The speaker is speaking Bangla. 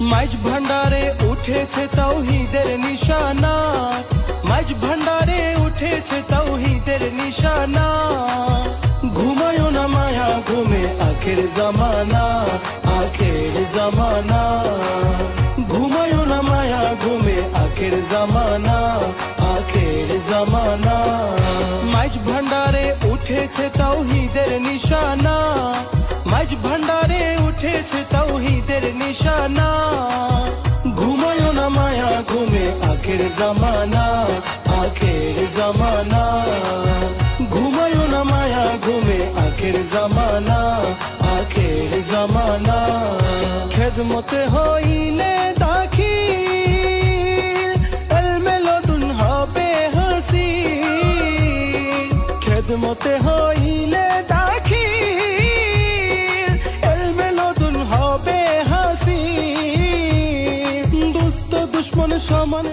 মাইজ ভান্ডারে উঠেছে তৌহিদের নিশানা। মাইজ ভান্ডারে উঠেছে তৌহিদের নিশানা। ঘুমায়ো না মায়া, ঘুমে আখের জামানা আখের জামানা। ঘুমায়ো না মায়া, ঘুমে আখের জামানা আখের জামানা। মাইজ ভান্ডারে উঠেছে তৌহিদের নিশানা। মাইজ ভান্ডারে উঠেছে তৌহিদের নিশানা ঘুমায়ো না মায়া, ঘুমে আখের জামানা আখের জামানা। ঘুমায়ো না মায়া, ঘুমে আখের জামানা আখের জামানা। খেদমতে হইলে দাখি এলমেলতুন হবে হাসি খেদমতে হইলে দুশ্মন সমান